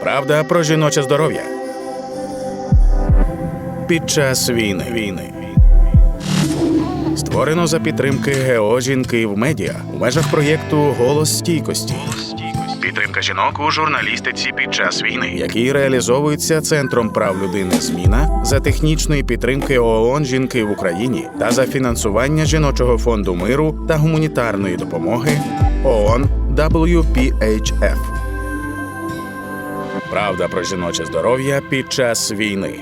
Правда про жіноче здоров'я. Під час війни. війни. Створено за підтримки ГЕО Жінки в медіа у межах проєкту Голос стійкості. Підтримка жінок у журналістиці під час війни, який реалізовується Центром прав людини Зміна за технічної підтримки ООН Жінки в Україні та за фінансування жіночого фонду миру та гуманітарної допомоги ООН WPHF. Правда про жіноче здоров'я під час війни.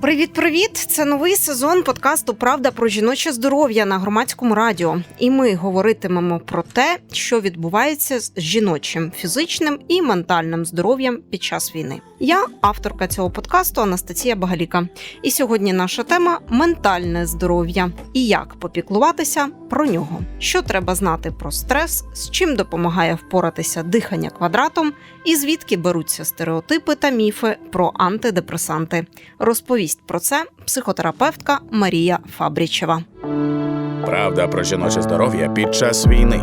Привіт, привіт! Це новий сезон подкасту Правда про жіноче здоров'я на громадському радіо. І ми говоритимемо про те, що відбувається з жіночим фізичним і ментальним здоров'ям під час війни. Я авторка цього подкасту Анастасія Багаліка. І сьогодні наша тема ментальне здоров'я і як попіклуватися про нього. Що треба знати про стрес, з чим допомагає впоратися дихання квадратом, і звідки беруться стереотипи та міфи про антидепресанти. Розповість про це психотерапевтка Марія Фабрічева. Правда про жіноче здоров'я під час війни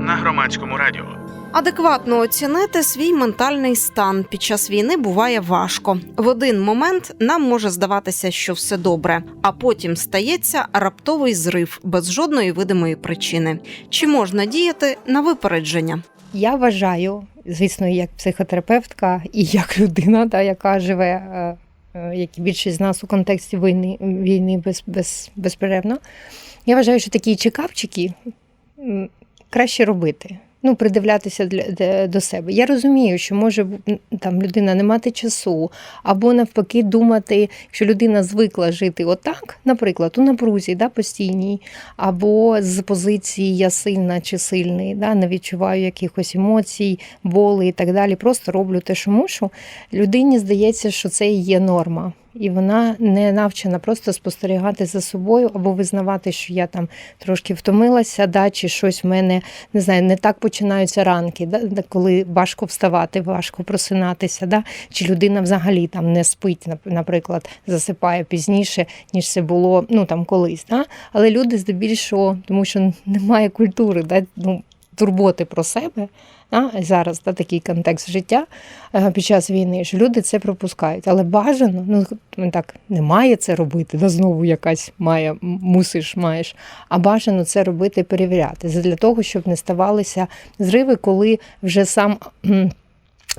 на громадському радіо. Адекватно оцінити свій ментальний стан під час війни буває важко. В один момент нам може здаватися, що все добре, а потім стається раптовий зрив без жодної видимої причини. Чи можна діяти на випередження? Я вважаю, звісно, як психотерапевтка і як людина, та, яка живе, е, е, як і більшість з нас у контексті війни, війни без, без, безперервно. Я вважаю, що такі чекапчики краще робити. Ну, придивлятися для, до себе. Я розумію, що може там людина не мати часу, або навпаки думати, якщо людина звикла жити отак, наприклад, у напрузі да, постійній, або з позиції я сильна чи сильний, да, не відчуваю якихось емоцій, боли і так далі. Просто роблю те, що мушу. Людині здається, що це і є норма. І вона не навчена просто спостерігати за собою або визнавати, що я там трошки втомилася, да, чи щось в мене не знаю, не так починаються ранки, да, коли важко вставати, важко просинатися, да, чи людина взагалі там не спить, наприклад, засипає пізніше, ніж це було ну там колись. Да? Але люди здебільшого, тому що немає культури, да, ну, турботи про себе. А зараз та, такий контекст життя е, під час війни, що люди це пропускають. Але бажано, ну так не має це робити, да знову якась має, мусиш, маєш. А бажано це робити перевіряти для того, щоб не ставалися зриви, коли вже сам.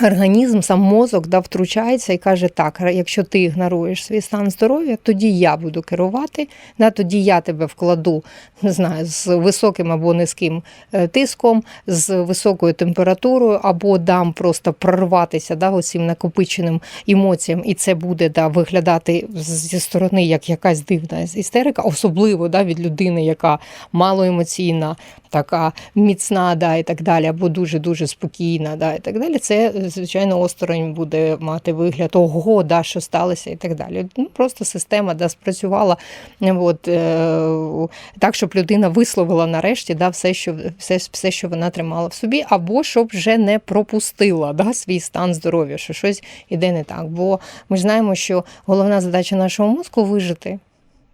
Організм, сам мозок да, втручається і каже: так, якщо ти ігноруєш свій стан здоров'я, тоді я буду керувати, да, тоді я тебе вкладу не знаю, з високим або низьким е, тиском, з високою температурою, або дам просто прорватися да, оцим накопиченим емоціям, і це буде да, виглядати зі сторони як якась дивна істерика, особливо да, від людини, яка малоемоційна, така міцна, да, і так далі, або дуже дуже спокійна, да, і так далі. Це звичайно осторонь буде мати вигляд ого, да, що сталося, і так далі. Ну просто система да, спрацювала от, е, так, щоб людина висловила нарешті да, все, що все, все, що вона тримала в собі, або щоб вже не пропустила да, свій стан здоров'я, що щось іде не так. Бо ми ж знаємо, що головна задача нашого мозку вижити.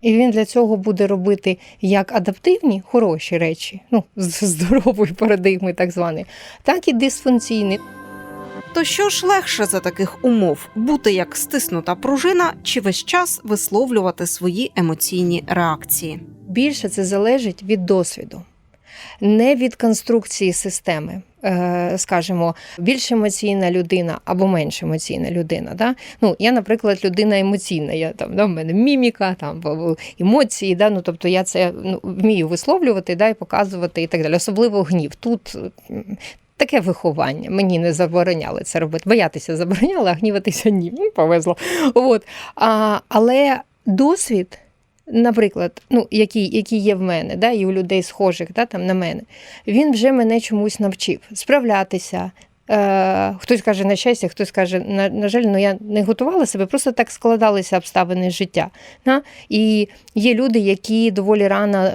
І він для цього буде робити як адаптивні, хороші речі, ну, з здорової парадигми, так званої, так і дисфункційні. То що ж легше за таких умов бути як стиснута пружина, чи весь час висловлювати свої емоційні реакції? Більше це залежить від досвіду, не від конструкції системи. Е, Скажімо, більш емоційна людина або менш емоційна людина. Да? Ну, я, наприклад, людина емоційна. Я там да, в мене міміка, там емоції, да? ну, тобто я це ну, вмію висловлювати да, і показувати і так далі. Особливо гнів. Тут таке виховання. Мені не забороняли це робити. Боятися забороняли, а гніватися ні. Ну, повезло. От. А, але досвід наприклад, ну, який, який є в мене, да, і у людей схожих да, там, на мене, він вже мене чомусь навчив справлятися. Е, хтось каже на щастя, хтось каже, на, на жаль, ну я не готувала себе, просто так складалися обставини життя. Да? І є люди, які доволі рано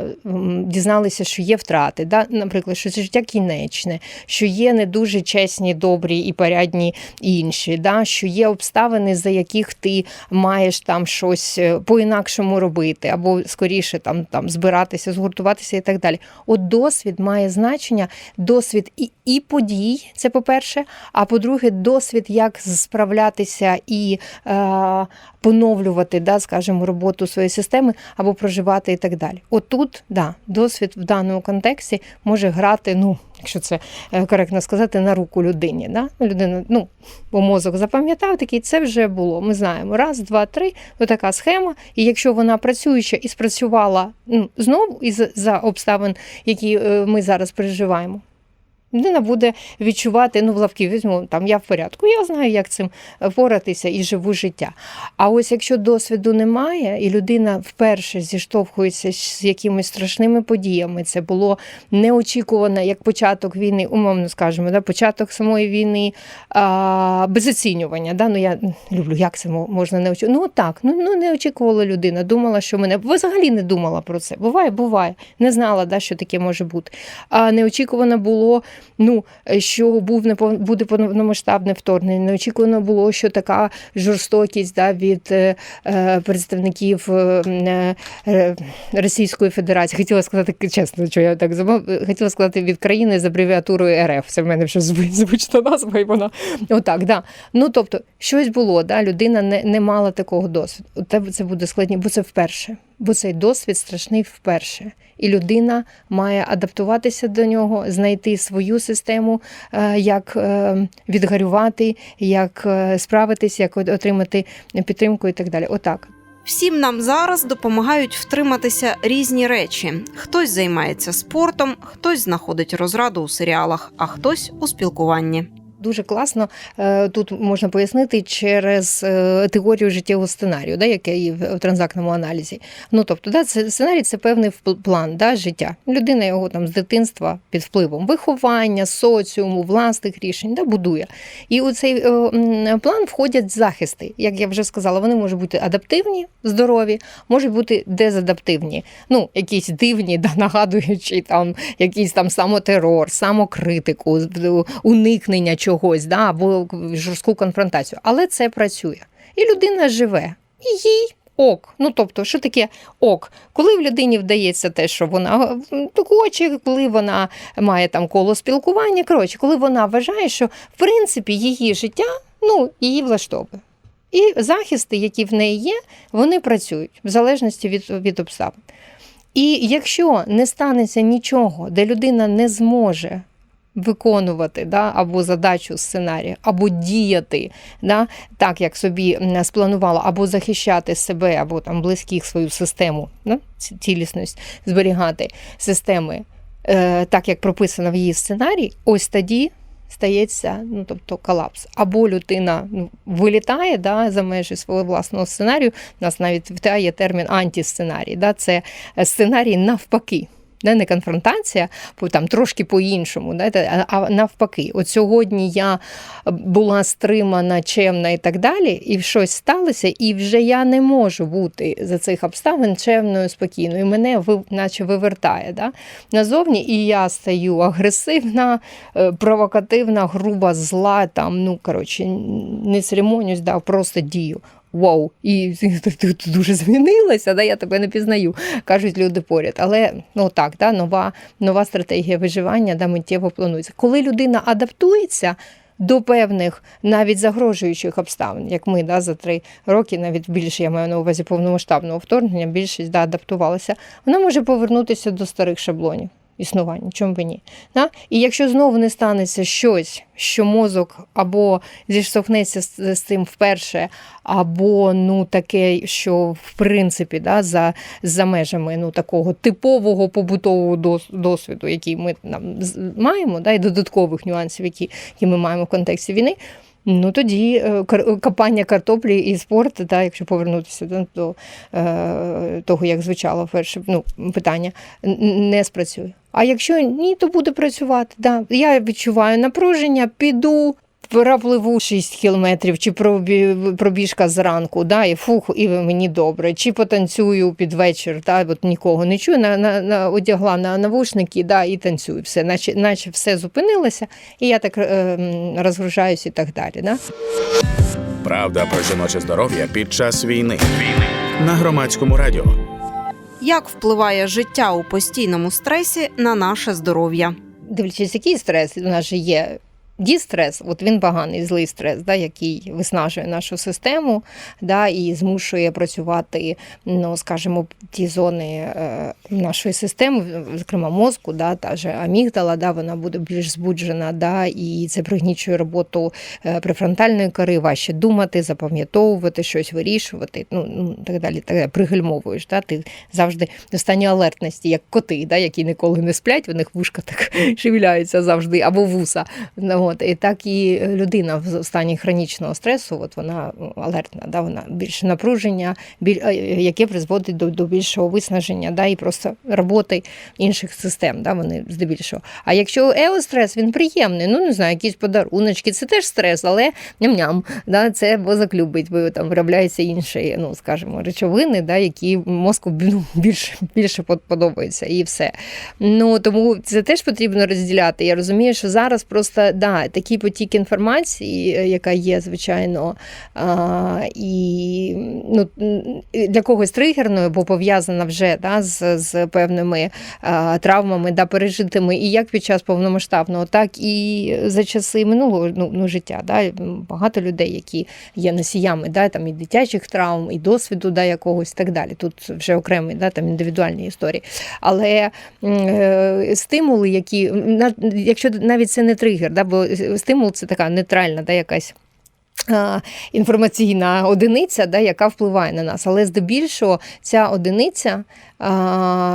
дізналися, що є втрати. Да? Наприклад, що це життя кінечне, що є не дуже чесні, добрі і порядні інші, да? що є обставини, за яких ти маєш там щось е, по-інакшому робити, або скоріше там, там збиратися, згуртуватися і так далі. От досвід має значення, досвід і, і подій, це по-перше, по-перше. А по-друге, досвід, як справлятися і е, поновлювати, да, скажімо, роботу своєї системи або проживати і так далі. Отут, да, досвід в даному контексті може грати, ну, якщо це е, коректно сказати, на руку людині. Да? Людина, ну, бо мозок запам'ятав такий, це вже було. Ми знаємо, раз, два, три, отака схема. І якщо вона працююча і спрацювала ну, знову із за обставин, які е, ми зараз переживаємо. Людина буде відчувати, ну, в лавки візьму, там я в порядку, я знаю, як цим впоратися і живу життя. А ось якщо досвіду немає, і людина вперше зіштовхується з якимись страшними подіями, це було неочікувано, як початок війни, умовно скажемо, да, початок самої війни а, без оцінювання. Да? Ну, я люблю, як це можна не очікувати. Ну так, ну, ну не очікувала людина, думала, що мене взагалі не думала про це. Буває, буває. Не знала, да, що таке може бути. А неочікувано було, ну, що був буде повномасштабне вторгнення. Неочікувано було, що така жорстокість да, від е, е, представників е, Російської Федерації. Хотіла сказати чесно, що я так забув. Хотіла сказати від країни з абревіатурою РФ. Це в мене вже зв- звична назва, і вона отак. Да. Ну тобто, щось було, да, людина не, не мала такого досвіду. Це буде складні, бо це вперше. Бо цей досвід страшний вперше. І людина має адаптуватися до нього, знайти свою систему, е, як е, відгарювати, як е, справитись, як отримати підтримку і так далі. Отак. Всім нам зараз допомагають втриматися різні речі. Хтось займається спортом, хтось знаходить розраду у серіалах, а хтось у спілкуванні. Дуже класно е, тут можна пояснити через е, теорію життєвого сценарію, да, яке є в транзактному аналізі. Ну тобто, да, це сценарій це певний план да, життя. Людина його там з дитинства під впливом виховання, соціуму, власних рішень да, будує. І у цей е, план входять захисти. Як я вже сказала, вони можуть бути адаптивні, здорові, можуть бути дезадаптивні, ну якісь дивні, да, нагадуючи там якийсь там самотерор, самокритику, уникнення чогось, да, або жорстку конфронтацію. Але це працює. І людина живе. І їй ок. Ну тобто, що таке ок? Коли в людині вдається те, що вона хоче, коли вона має там коло спілкування, коротше, коли вона вважає, що в принципі її життя ну, її влаштовує. І захисти, які в неї є, вони працюють в залежності від, від обставин. І якщо не станеться нічого, де людина не зможе виконувати да, або задачу сценарію, або діяти да, так, як собі спланувала, або захищати себе, або там близьких свою систему, да, цілісність, зберігати системи е, так, як прописано в її сценарії, ось тоді. Стається, ну тобто колапс. Або людина ну, вилітає да, за межі свого власного сценарію. У нас навіть є термін антисценарій. Да, це сценарій навпаки. Да, не конфронтація, там трошки по-іншому, да, а навпаки. От сьогодні я була стримана, чемна і так далі, і щось сталося, і вже я не можу бути за цих обставин чемною, спокійною. І мене наче вивертає да, назовні, і я стаю агресивна, е, провокативна, груба, зла, там, ну, коротше, не церемонюсь, да, просто дію. Вау, і ти, дуже змінилася, да, я тебе не пізнаю, кажуть люди поряд. Але ну так, да, нова, нова стратегія виживання да, миттєво планується. Коли людина адаптується до певних навіть загрожуючих обставин, як ми да, за три роки, навіть більше я маю на увазі повномасштабного вторгнення, більшість да, адаптувалася, вона може повернутися до старих шаблонів. Існування, чому б ні. Да? І якщо знову не станеться щось, що мозок або зіштовхнеться з, з цим вперше, або ну таке, що в принципі да, за, за межами ну, такого типового побутового дос, досвіду, який ми там з- маємо, да, і додаткових нюансів, які, які ми маємо в контексті війни. Ну тоді е, копання картоплі і спорт, та, якщо повернутися до е, того, як звучало перше ну, питання, не спрацює. А якщо ні, то буде працювати. Да. Я відчуваю напруження, піду. Пропливу 6 кілометрів, чи пробі- пробіжка зранку, да, і фух, і мені добре, чи потанцюю під вечір, да, от нікого не чую, на, на, на, одягла на навушники да, і танцюю. Все, наче, наче все зупинилося, і я так е, розгружаюсь і так далі. Да? Правда про жіноче здоров'я під час війни. На громадському радіо. Як впливає життя у постійному стресі на наше здоров'я? Дивлячись, який стрес, у нас же є дістрес, от він поганий, злий стрес, да, який виснажує нашу систему да, і змушує працювати, ну, скажімо, ті зони е, нашої системи, зокрема мозку, да, та же амігдала, да, вона буде більш збуджена, да, і це пригнічує роботу е, префронтальної кори, важче думати, запам'ятовувати, щось вирішувати, ну, ну так далі, так далі. пригальмовуєш. Да, ти завжди в стані алертності, як коти, да, які ніколи не сплять, у них вушка так шевіляються завжди, або вуса. Ну, От, і так і людина в стані хронічного стресу, от вона алертна, да, вона більше напруження, біль, е, яке призводить до, до більшого виснаження, да, і просто роботи інших систем, да, вони здебільшого. А якщо еострес, він приємний, ну не знаю, якісь подаруночки, це теж стрес, але ням-ням, да, це мозок любить, бо там виробляються інші, ну скажімо, речовини, да, які мозку ну, більше, більше подобаються, і все. Ну тому це теж потрібно розділяти. Я розумію, що зараз просто да, такий потік інформації, е, яка є, звичайно, а, і ну, для когось тригерною, бо пов'язана вже да, з, з певними а, травмами, да, пережитими, і як під час повномасштабного, так і за часи минулого ну, ну, життя. Да, Багато людей, які є носіями да, там, і дитячих травм, і досвіду да, якогось і так далі. Тут вже окремі да, там, індивідуальні історії. Але е, стимули, які, якщо навіть це не тригер, да, бо стимул це така нейтральна да, якась. Інформаційна одиниця, да, яка впливає на нас. Але здебільшого ця одиниця,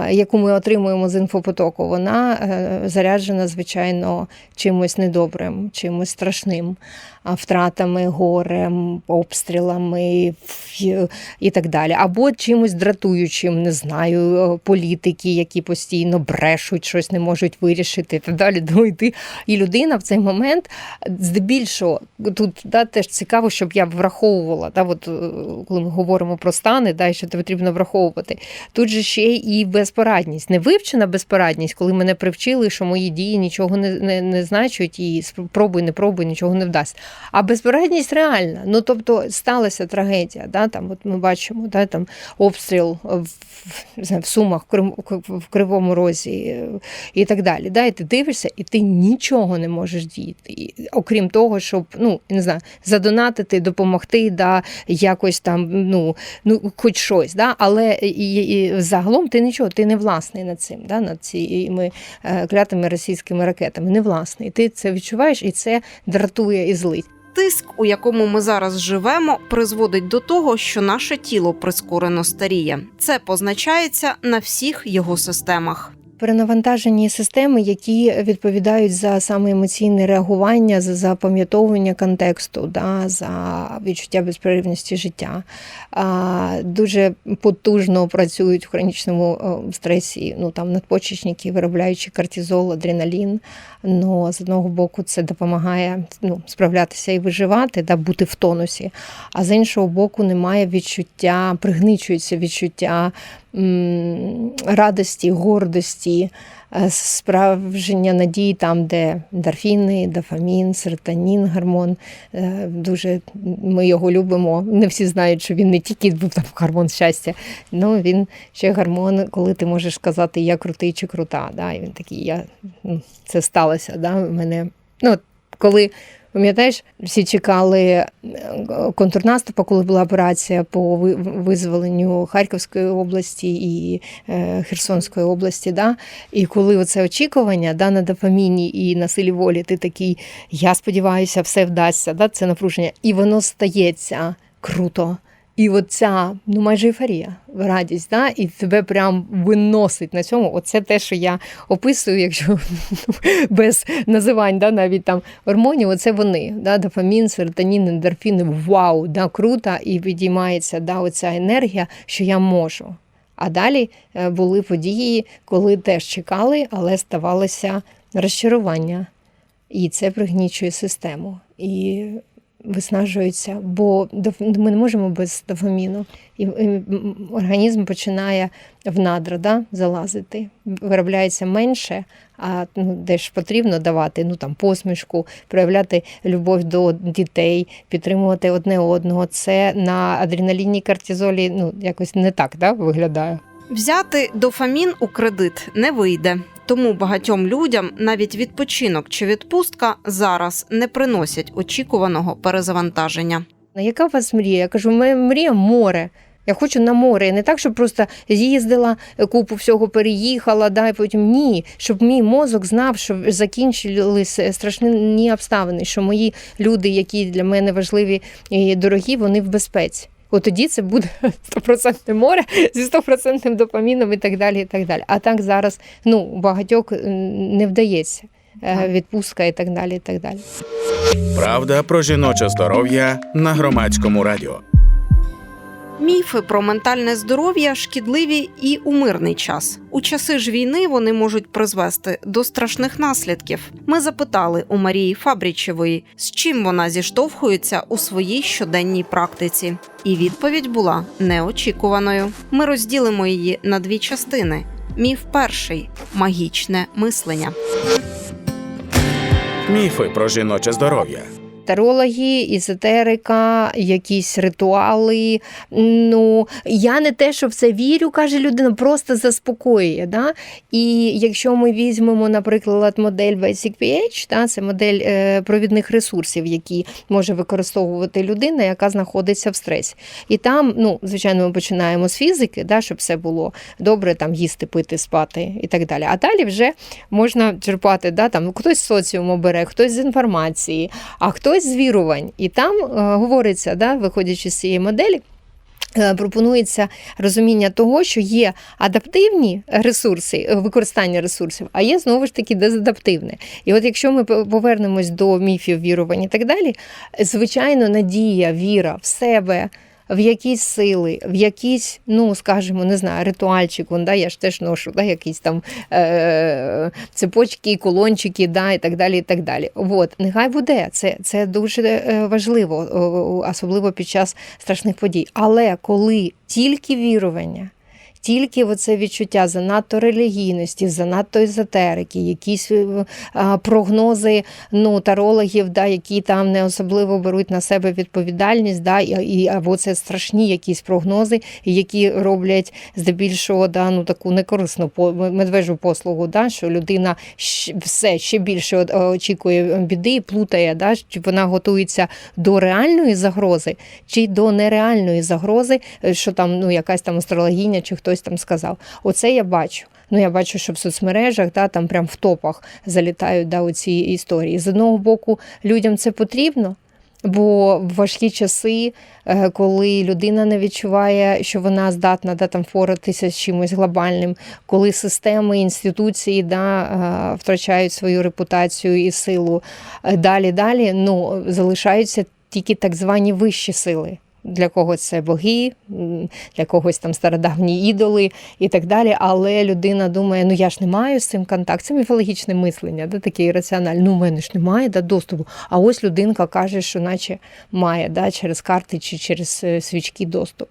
яку ми отримуємо з інфопотоку, вона е, заряджена, звичайно, чимось недобрим, чимось страшним, втратами, горем, обстрілами і так далі. Або чимось дратуючим, не знаю, е, політики, які постійно брешуть, щось не можуть вирішити і так далі. Ну, і, людина в цей момент здебільшого тут да, теж цікаво, щоб я враховувала, да, от, е, коли ми говоримо про стани, да, що це потрібно враховувати. Тут же ще і безпорадність, не вивчена безпорадність, коли мене привчили, що мої дії нічого не, не, не значать, і спробуй, не пробуй, нічого не вдасть. А безпорадність реальна. Ну тобто сталася трагедія. Да, там, от ми бачимо, да, там обстріл в, в Сумах, в, Крим- в Кривому Розі е, і так далі. Да, і ти дивишся, і ти нічого не можеш діяти, окрім того, щоб ну не знаю, задонатити, допомогти, да, якось там, ну, ну хоч щось. Да, але і, і, загалом ти нічого, ти не власний над цим, да, над цими е, клятими російськими ракетами. Не власний. Ти це відчуваєш, і це дратує і злить. Тиск, у якому ми зараз живемо, призводить до того, що наше тіло прискорено старіє. Це позначається на всіх його системах. Перенавантажені системи, які відповідають за саме емоційне реагування, за запам'ятовування контексту, да, за відчуття безперервності життя, а, дуже потужно працюють в хронічному е, стресі. Ну там надпочечники, виробляючи кортизол, адреналін. Ну з одного боку, це допомагає ну, справлятися і виживати, да, бути в тонусі. А з іншого боку, немає відчуття, пригничується відчуття м, радості, гордості, справження надії там, де дарфіни, дофамін, серотонін, гормон. Е, Дуже ми його любимо. Не всі знають, що він не тільки був там гормон щастя, ну він ще гормон, коли ти можеш сказати я крутий чи крута. Да? І він такий, я ну, це сталося. Да? Мене, ну, коли Пам'ятаєш, всі чекали е, контрнаступу, коли була операція по визволенню Харківської області і е, Херсонської області. Да? І коли оце очікування да, на дофаміні і на силі волі, ти такий, я сподіваюся, все вдасться, да? це напруження. І воно стається круто. І оця, ну майже ейфорія, радість, да? і тебе прям виносить на цьому. Оце те, що я описую, якщо без називань, да, навіть там гормонів, оце вони. Да, дофамін, серотонін, ендорфіни, вау, да, круто, і підіймається да, оця енергія, що я можу. А далі е, були події, коли теж чекали, але ставалося розчарування. І це пригнічує систему. І виснажується, бо ми не можемо без дофаміну. І організм починає в надра да, залазити. Виробляється менше, а ну, де ж потрібно давати ну, там, посмішку, проявляти любов до дітей, підтримувати одне одного. Це на адреналіні кортизолі ну, якось не так да, виглядає. Взяти дофамін у кредит не вийде. Тому багатьом людям навіть відпочинок чи відпустка зараз не приносять очікуваного перезавантаження. Ну, Яка у вас мрія? Я кажу, моя мрія море. Я хочу на море. Не так, щоб просто з'їздила, купу всього переїхала, да, і потім ні. Щоб мій мозок знав, що закінчилися страшні обставини, що мої люди, які для мене важливі і дорогі, вони в безпеці. От тоді це буде 100% море зі 100% допаміном і так далі. і так далі. А так зараз ну, багатьох не вдається. е, Відпустка і так далі. і так далі. Правда про жіноче здоров'я на громадському радіо. Міфи про ментальне здоров'я шкідливі і у мирний час. У часи ж війни вони можуть призвести до страшних наслідків. Ми запитали у Марії Фабрічевої, з чим вона зіштовхується у своїй щоденній практиці. І відповідь була неочікуваною. Ми розділимо її на дві частини. Міф перший магічне мислення. Міфи про жіноче здоров'я. Тарологи, езотерика, якісь ритуали. Ну я не те, що в це вірю, каже людина, просто заспокоює. Да? І якщо ми візьмемо, наприклад, модель Basic PH, да, це модель е, провідних ресурсів, які може використовувати людина, яка знаходиться в стресі. І там, ну, звичайно, ми починаємо з фізики, да, щоб все було добре, там їсти, пити, спати і так далі. А далі вже можна черпати, да, там хтось з соціуму бере, хтось з інформації, а хтось з вірувань. І там е, говориться, да, виходячи з цієї моделі. е, Пропонується розуміння того, що є адаптивні ресурси, е, використання ресурсів, а є знову ж таки дезадаптивне. І от якщо ми повернемось до міфів вірувань і так далі, звичайно, надія, віра в себе, в якісь сили, в якісь, ну скажімо, не знаю, ритуальчик, вон, да, я ж теж ношу, да, якісь там е- цепочки, колончики, да, і так далі. і так далі. От, нехай буде. Це, це дуже е, важливо, особливо під час страшних подій. Але коли тільки вірування. Тільки оце відчуття занадто релігійності, занадто езотерики, якісь е, прогнози ну, тарологів, да, які там не особливо беруть на себе відповідальність, да, і, або це страшні якісь прогнози, які роблять здебільшого да, ну, таку некорисну медвежу послугу, да, що людина все ще більше очікує біди і плутає, да, чи вона готується до реальної загрози, чи до нереальної загрози, е, що там ну, якась там астрологиня чи хтось там сказав. Оце я бачу. Ну, я бачу, що в соцмережах да, там прям в топах залітають да, оці історії. З одного боку, людям це потрібно. Бо в важкі часи, е, коли людина не відчуває, що вона здатна да, там впоратися з чимось глобальним, коли системи, інституції да, е, втрачають свою репутацію і силу, е, далі далі ну, залишаються тільки так звані вищі сили. Для когось це боги, для когось там стародавні ідоли і так далі. Але людина думає, ну я ж не маю з цим контакт. Це міфологічне мислення, да, таке раціональне. Ну, в мене ж немає да, доступу. А ось людинка каже, що наче має да, через карти чи через е, свічки доступ.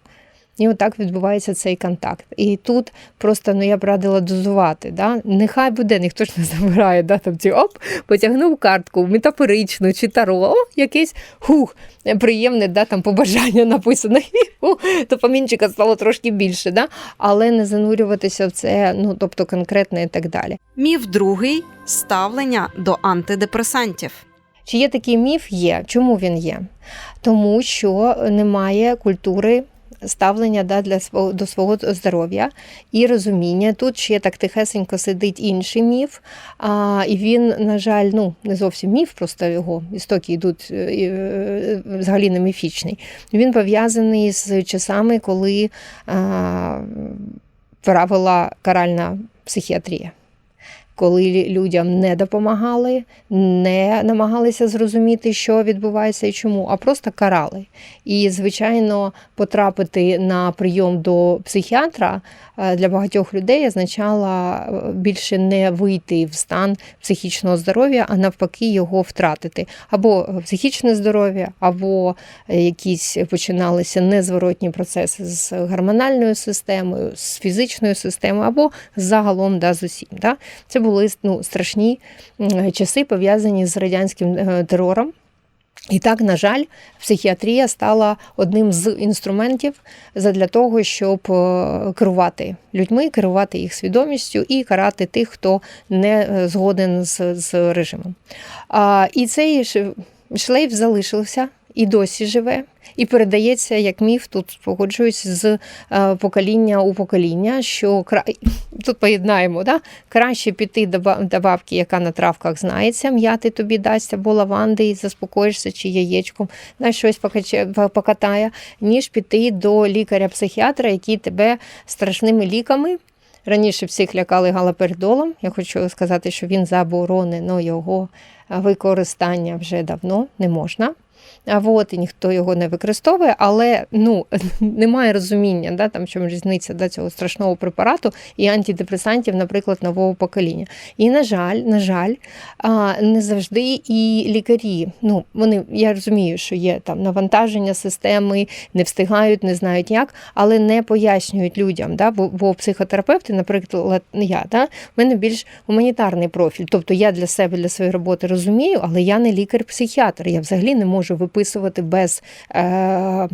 І отак відбувається цей контакт. І тут просто ну я б радила дозувати. Да? Нехай буде, ніхто ж не забирає, да? там ці оп, потягнув картку метафоричну чи таро, о, якесь хух, приємне, да, там побажання написано. Хі-ху, Допамінчика стало трошки більше, да? але не занурюватися в це, ну тобто конкретно і так далі. Міф другий ставлення до антидепресантів. Чи є такий міф? Є. Чому він є? Тому що немає культури. Ставлення да, для свого до свого здоров'я і розуміння. Тут ще так тихесенько сидить інший міф, а, і він, на жаль, ну не зовсім міф, просто його істоки йдуть е, е, взагалі не міфічний. Він пов'язаний з часами, коли а, правила каральна психіатрія коли людям не допомагали, не намагалися зрозуміти, що відбувається і чому, а просто карали. І, звичайно, потрапити на прийом до психіатра е, для багатьох людей означало е, більше не вийти в стан психічного здоров'я, а навпаки, його втратити. Або психічне здоров'я, або е, якісь починалися незворотні процеси з гормональною системою, з фізичною системою, або загалом да, з усім. Да? Це були ну, страшні часи, пов'язані з радянським е, терором. І так, на жаль, психіатрія стала одним з інструментів для того, щоб е, керувати людьми, керувати їх свідомістю і карати тих, хто не е, згоден з, з режимом. А, І цей шлейф залишився і досі живе. І передається як міф, тут погоджуюсь з е, покоління у покоління, що кра... тут поєднаємо, да? краще піти до, ба- бабки, яка на травках знається, м'яти тобі дасть або лаванди, і заспокоїшся, чи яєчком знаєш, щось покатає, ніж піти до лікаря-психіатра, який тебе страшними ліками. Раніше всіх лякали галоперидолом. Я хочу сказати, що він заборонено його використання вже давно не можна. От і ніхто його не використовує, але ну немає розуміння, да, там чому різниця да, цього страшного препарату і антидепресантів, наприклад, нового покоління. І на жаль, на жаль, не завжди і лікарі. Ну вони я розумію, що є там навантаження системи, не встигають, не знають як, але не пояснюють людям. Да, бо, бо психотерапевти, наприклад, я да, в мене більш гуманітарний профіль. Тобто я для себе, для своєї роботи розумію, але я не лікар-психіатр. Я взагалі не можу виписувати без е, е,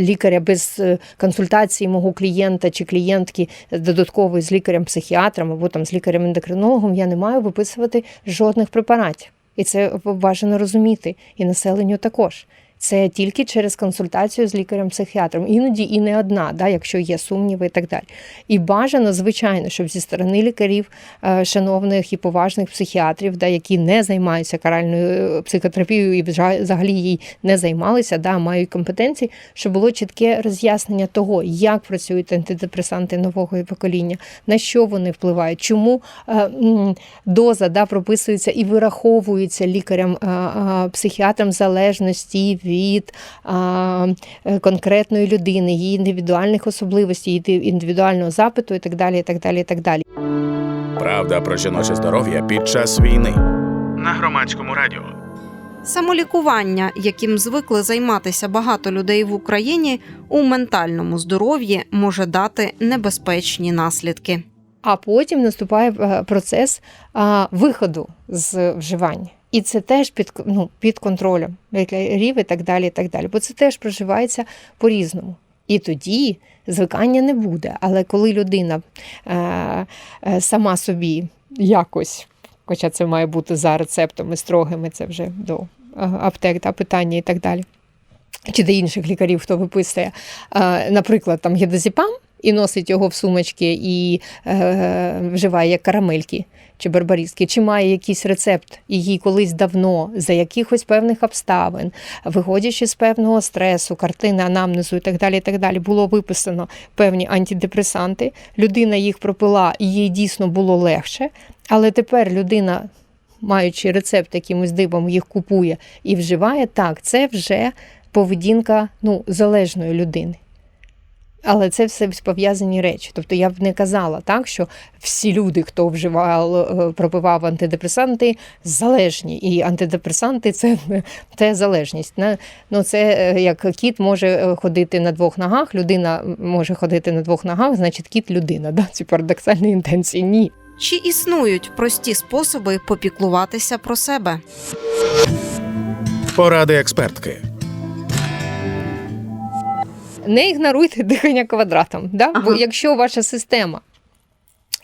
лікаря, без е, консультації мого клієнта чи клієнтки додаткової з лікарем-психіатром або там з лікарем-ендокринологом. Я не маю виписувати жодних препаратів. І це бажано розуміти, і населенню також. Це тільки через консультацію з лікарем-психіатром, іноді і не одна, да, якщо є сумніви і так далі. І бажано, звичайно, щоб зі сторони лікарів, е, шановних і поважних психіатрів, да, які не займаються каральною е, психотерапією і вза- взагалі їй не займалися, да, мають компетенції, щоб було чітке роз'яснення того, як працюють антидепресанти нового покоління, на що вони впливають, чому е, доза да, прописується і вираховується лікарем-психіатром залежності від а, е, конкретної людини, її індивідуальних особливостей, її індивідуального запиту і так далі. І так далі, і так далі. Правда про жіноче здоров'я під час війни на громадському радіо. Самолікування, яким звикли займатися багато людей в Україні, у ментальному здоров'ї може дати небезпечні наслідки. А потім наступає е, процес виходу з вживання. І це теж під, ну, під контролем лікарів і так далі. і так далі. Бо це теж проживається по-різному. І тоді звикання не буде. Але коли людина е, е, сама собі якось, хоча це має бути за рецептами строгими, це вже до е, аптек та питання і так далі. Чи до інших лікарів, хто виписує, е, наприклад, там гідозіпам, і носить його в сумочки і е, вживає як карамельки чи барбарістки, чи має якийсь рецепт, їй колись давно, за якихось певних обставин, виходячи з певного стресу, картини, анамнезу і так далі, і так далі, було виписано певні антидепресанти. Людина їх пропила, і їй дійсно було легше. Але тепер людина, маючи рецепт, якимось дивом їх купує і вживає, так, це вже поведінка ну, залежної людини. Але це все пов'язані речі. Тобто я б не казала так, що всі люди, хто вживав, е, пропивав антидепресанти, залежні. І антидепресанти це, це залежність. Ну, це е, як кіт може е, ходити на двох ногах, людина може ходити на двох ногах, значить кіт людина. Да? Ці парадоксальні інтенції. Ні. Чи існують прості способи попіклуватися про себе? Поради експертки. Не ігноруйте дихання квадратом. Да? Бо якщо ваша система.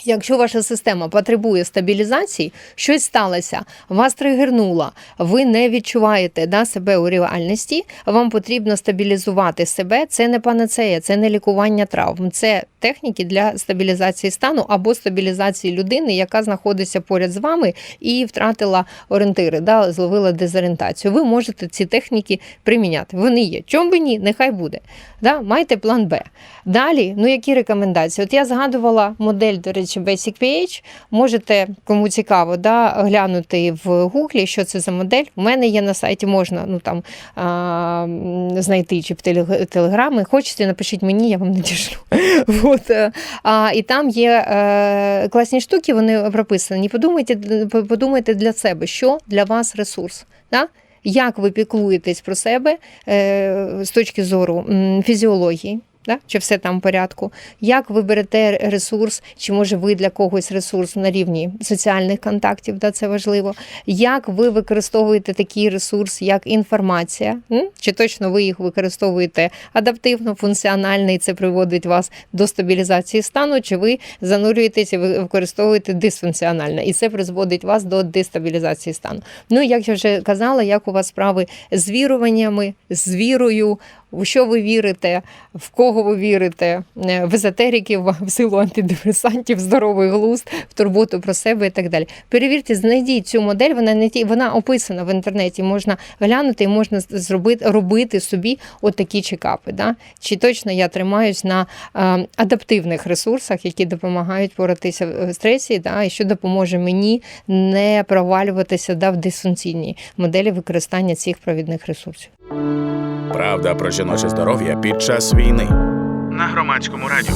Якщо ваша система потребує стабілізації, щось сталося, вас тригернуло, ви не відчуваєте да, себе у реальності, вам потрібно стабілізувати себе. Це не панацея, це не лікування травм, це техніки для стабілізації стану або стабілізації людини, яка знаходиться поряд з вами і втратила орієнтири, да, зловила дезорієнтацію. Ви можете ці техніки приміняти. Вони є. Чому би ні? Нехай буде. Да? Майте план Б. Далі, ну які рекомендації? От я згадувала модель, до речі, Basic PH. Можете, кому цікаво, да, глянути в гуглі, що це за модель. У мене є на сайті, можна ну, там, а, знайти чи в телег- телеграми. Хочете, напишіть мені, я вам надішлю. От, е, а, і там є е, класні штуки, вони прописані. Подумайте, подумайте для себе, що для вас ресурс. Да? Як ви піклуєтесь про себе е, з точки зору фізіології, Да? Чи все там в порядку? Як ви берете ресурс, чи може ви для когось ресурс на рівні соціальних контактів, да, це важливо. Як ви використовуєте такий ресурс, як інформація? Чи точно ви їх використовуєте адаптивно, функціонально, і це приводить вас до стабілізації стану, чи ви занурюєтеся і ви використовуєте дисфункціонально, і це призводить вас до дестабілізації стану. Ну, як я вже казала, як у вас справи з віруваннями, з вірою, у що ви вірите, в кого ви вірите, е, в езотериків, в силу антидепресантів, здоровий глузд, в турботу про себе і так далі. Перевірте, знайдіть цю модель, вона не ті, вона описана в інтернеті. Можна глянути і можна зробити робити собі отакі чекапи. Да? Чи точно я тримаюсь на е, адаптивних ресурсах, які допомагають боротися в стресі, да? і що допоможе мені не провалюватися да, в дисфункційній моделі використання цих провідних ресурсів. Правда про жіноче здоров'я під час війни на громадському радіо.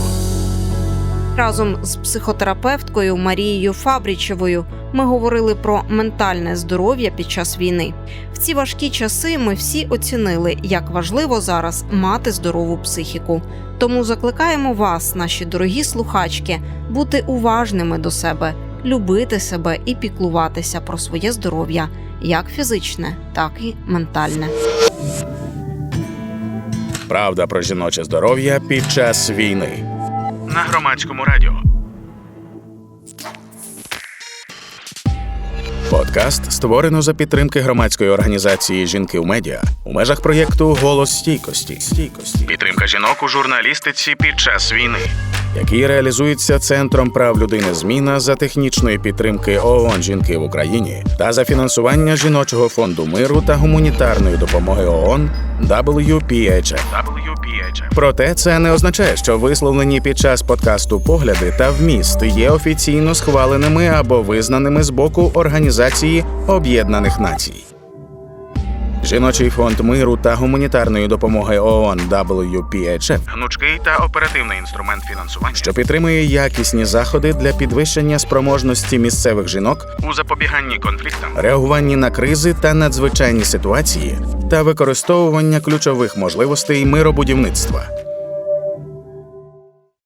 Разом з психотерапевткою Марією Фабрічевою ми говорили про ментальне здоров'я під час війни. В ці важкі часи ми всі оцінили, як важливо зараз мати здорову психіку. Тому закликаємо вас, наші дорогі слухачки, бути уважними до себе, любити себе і піклуватися про своє здоров'я, як фізичне, так і ментальне. Правда про жіноче здоров'я під час війни на громадському радіо. Подкаст створено за підтримки громадської організації Жінки в медіа у межах проєкту Голос стійкості. стійкості. Підтримка жінок у журналістиці під час війни, який реалізується Центром прав людини Зміна за технічної підтримки ООН Жінки в Україні та за фінансування жіночого фонду миру та гуманітарної допомоги ООН WPHF. Проте це не означає, що висловлені під час подкасту погляди та вміст є офіційно схваленими або визнаними з боку Організації Об'єднаних Націй. Жіночий фонд миру та гуманітарної допомоги ООН WPHF – гнучкий та оперативний інструмент фінансування, що підтримує якісні заходи для підвищення спроможності місцевих жінок у запобіганні конфліктам, реагуванні на кризи та надзвичайні ситуації та використовування ключових можливостей миробудівництва.